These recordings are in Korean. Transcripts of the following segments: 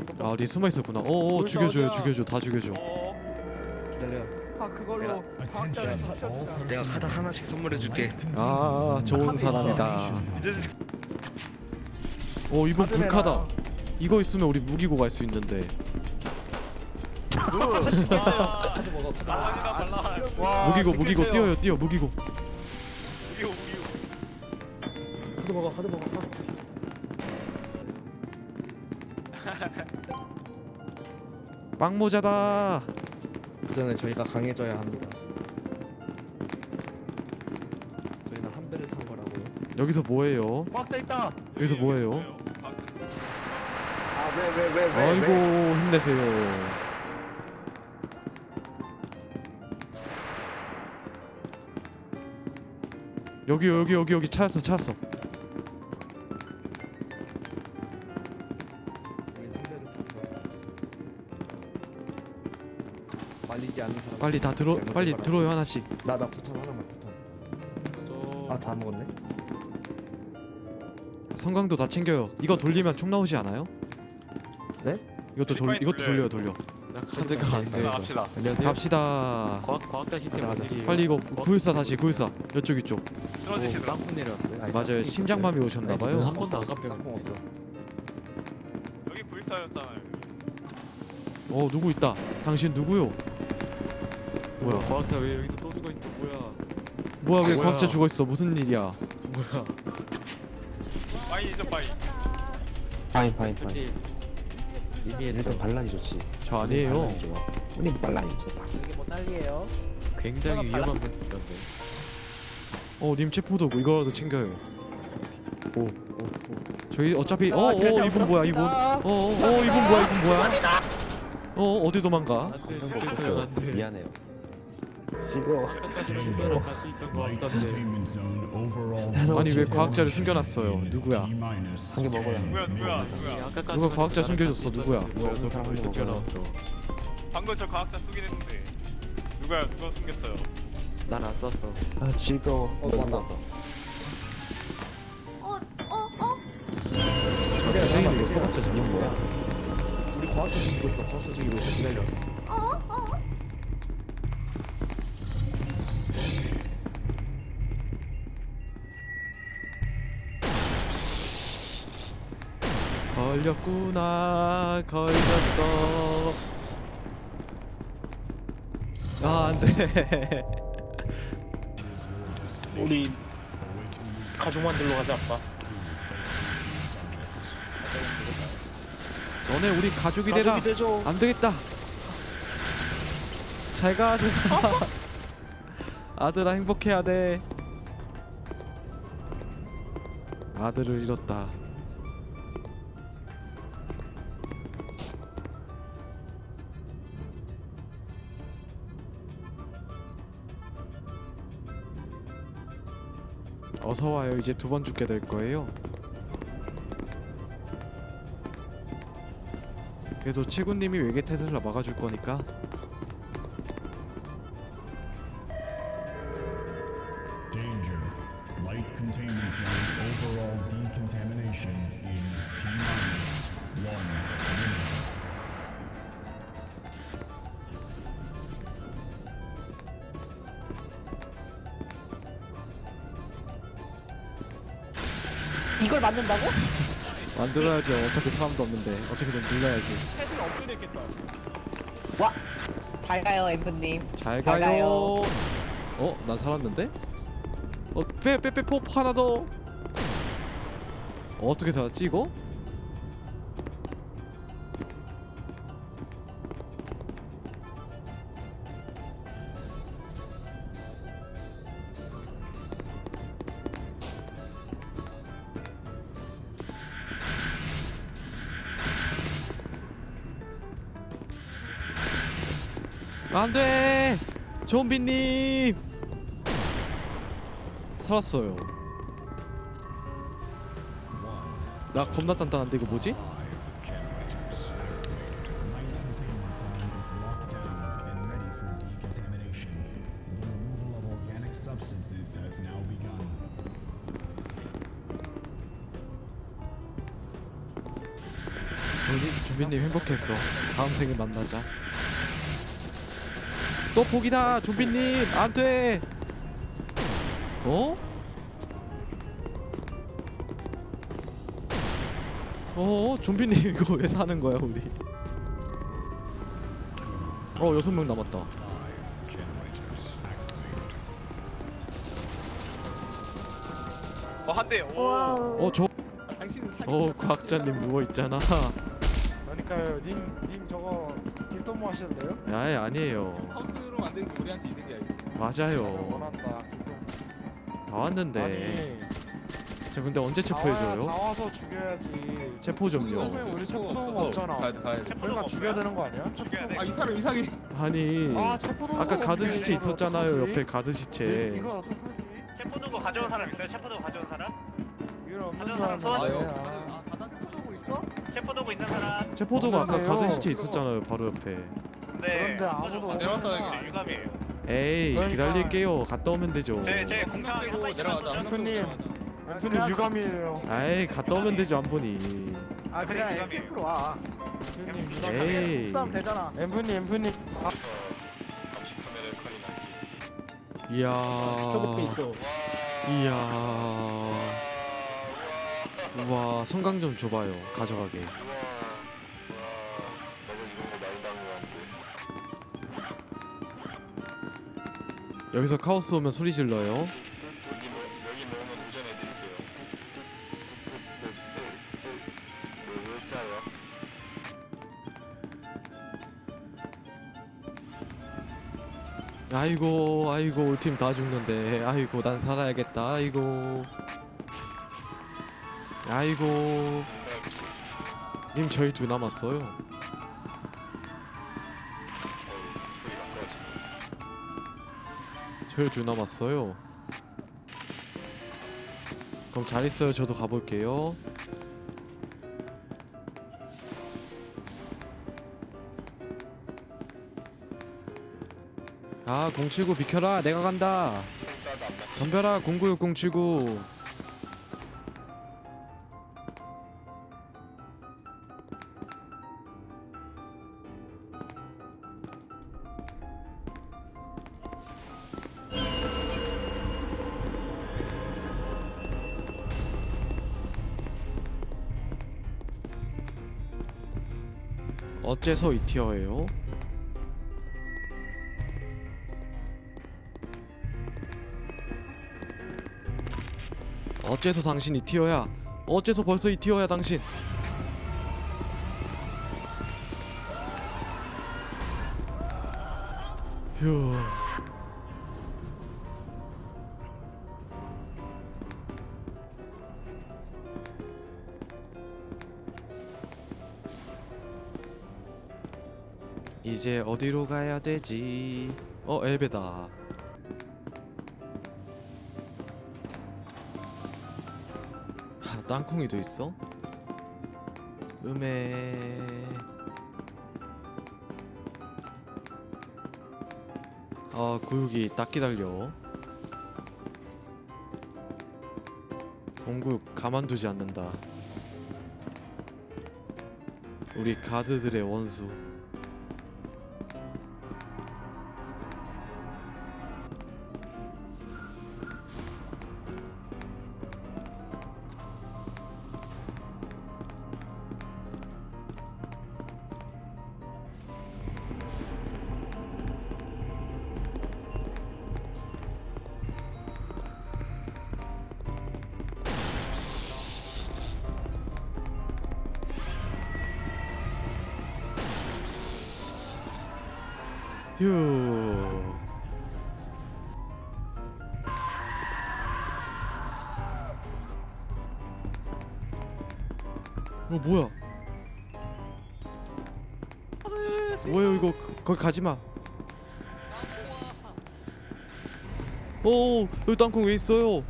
이거 아리 숨어 있었구나 어어 뭘 죽여줘요? 죽여줘 다 죽여줘 어, 기다려. 아 그걸로 과학자를. 내가 하나 하나씩 선물해줄게. 아 좋은 사람이다 어 이번 불카다. 이거 있으면 우리 무기고 갈 수 있는데 아. 와, 무기고 무기고. 뛰어요 뛰어 무기고 무기고 무기고. 하드 먹어 하드 먹어. 하드. 빵모자다 그 전에 저희가 강해져야 합니다. 저희는 한 배를 탄 거라고요. 여기서 뭐해요 과학자 있다. 여기서 뭐해요 아왜왜왜 왜? 아이고 힘내세요 여기 여기 여기 여기 찾았어 찾았어 말리지 않는 사람. 빨리 다 들어 빨리 들어요 하나씩 나나 부탄 하나만 부탄. 아 다 먹었네. 성광도 다 챙겨요 이거 돌리면 총 나오지 않아요? 네? 이것도 돌 빨리 이것도 돌려요 돌려요. 돌려 나 카드가 안 돼. 갑시다. 안녕하세요. 갑시다 과학 과학자 시스템 가자, 가자. 어디에요? 빨리 이거 과학- 구일사 다시 구일사 이쪽 이쪽 쓰러지시더라. 땅콩 내려왔어요. 아니, 맞아요 땅콩 심장맘이. 오셨나봐요 한 번도 안 땅콩 깜빡 없어. 여기 불사였잖아요. 어 누구 있다 당신 누구요? 뭐야? 뭐야 과학자 왜 여기서 또 죽어 있어? 뭐야? 뭐야 왜 뭐야? 과학자 죽어 있어 무슨 일이야 뭐야? 빠이죠 빠이. 파인 파인 파인 빨리 이미 일단 했죠. 반란이 좋지 저 아니에요 반란이 좋아 우린 반란이 좋다 이게 뭐 난리예요? 굉장히. 위험한 분 있던데. 어님 체포도구 이거라도 챙겨요 오. 저희 어차피 아, 어어 그냥 이분 뭐야 이분. 어어 이분 뭐야 이분 뭐야 어 어디 도망가 안돼 그런 거 실패 없었어요 안돼. 미안해요 지고 친구랑 같이 있던 거 같던데. 아니 왜 과학자를 숨겨놨어요 누구야 한 개 먹어라 누구야 누구야 누구야. 아까까지 누가 과학자 숨겨줬어, 누구야? 뭐야 저 사람 먹어요. 튀어나왔어. 방금 저 과학자 쏘긴 했는데. 누가야 누가 숨겼어요? 난안 쐈어. 아 즐거워 어, 맞다. 어, 어, 어? 선생님 이거 써봤자 뭐야 거야 우리 과학자 죽이고 있어. 과학자 죽이고 있어. 기다려. 어? 어? 걸렸구나. 걸렸어. 아 안돼. 우리 가족 만들러 가자 아빠. 너네 우리 가족이 되라. 되죠. 안 되겠다. 잘가 아들아 아들아 행복해야 돼. 아들을 잃었다 어서 와요. 이제 두 번 죽게 될 거예요. 그래도 최군님이 외계 테슬라 막아줄 거니까 이걸 만든다고? 만들어야죠 어차피 사람도 없는데 어떻게든 눌러야지 패스는 업그레이드 했겠다. 와! 잘 가요, 엠프님. 잘 잘 가요 가요. 어? 난 살았는데? 어? 빼빼빼 포 하나 더 어떻게 살았지 이거? 안돼 좀비님 살았어요 나 겁나 단단한데 이거 뭐지? 좀비님 행복했어. 다음 생에 만나자. 또 포기다, 좀비님 안 돼. 어? 어, 좀비님 이거 왜 사는 거야 우리? 어 여섯 명 남았다. Five generators activated. 어한 대. 오. 와우. 어 저, 당신은 사기. 어 과학자님 누워 있잖아. 그러니까요 님, 님 저거 길도모 하실래요? 야예 아니에요. 하우스 로 만드는 게 우리한테 이득이야. 이거. 맞아요. 원한다 길도모 다 왔는데. 아니 저 근데 언제 다, 체포해줘요? 다 와서 죽여야지 체포 좀요. 그러면 우리 체포도가 없잖아 가야 돼 가야 돼. 그러니까 죽여야 되는 거 아니야? 죽여야 돼. 아이 사람 이상해. 아니 아 아까 가드 없네. 시체 이걸 있었잖아요. 어떡하지? 옆에 가드 시체. 이걸 어떡하지? 체포도구 가져온 사람 있어요? 체포도구 가져온 사람? 이걸 없는 가져온 사람 도와줘. 아, 포도고 있어? 체포도구 있는 사람? 체포도가 아까 없는데요. 가드 시체 있었잖아요. 바로 옆에. 네. 그런데 아무도 내려왔다 없으니까. 게 유감이에요. 에이 그러니까- 기다릴게요. 갔다 오면 되죠. 제제 공평하게 한 번씩 내려가자. 앰프님 앰프님 유감이에요 아이 갔다 오면 되죠 한 분이. 아 그냥 캠프로 와. 앰프님 에이. 유감 되잖아. 앰프님 앰프님 아, 이야. 있어. 이야. 우와 성강 좀 줘봐요. 가져가게. 여기서 카오스 오면 소리 질러요. 아이고 아이고 우리 팀 다 죽는데. 아이고 난 살아야겠다. 아이고. 아이고. 님 저희 둘 남았어요 저희 둘 남았어요. 그럼 잘 있어요. 저도 가볼게요. 아079 비켜라. 내가 간다. 덤벼라 096 어째서 이 티어예요? 어째서 당신 이 티어야? 어째서 벌써 이 티어야 당신? 휴. 이제 어디로 가야 되지? 어 엘베다. 하, 땅콩이도 있어? 음에 아 구육이 딱 기다려 공국 가만두지 않는다 우리 가드들의 원수 휴. 어 뭐야? 뭐예요 이거? 그- 거기 가지 마. 오 여기 땅콩 왜 있어요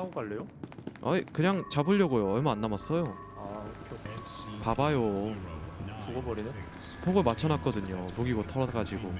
강화고 갈래요? 아이 그냥 잡으려고요. 얼마 안 남았어요. 아 오케이 SC 봐봐요. 죽어버리네. 폭을 맞춰놨거든요. 무기고 털어가지고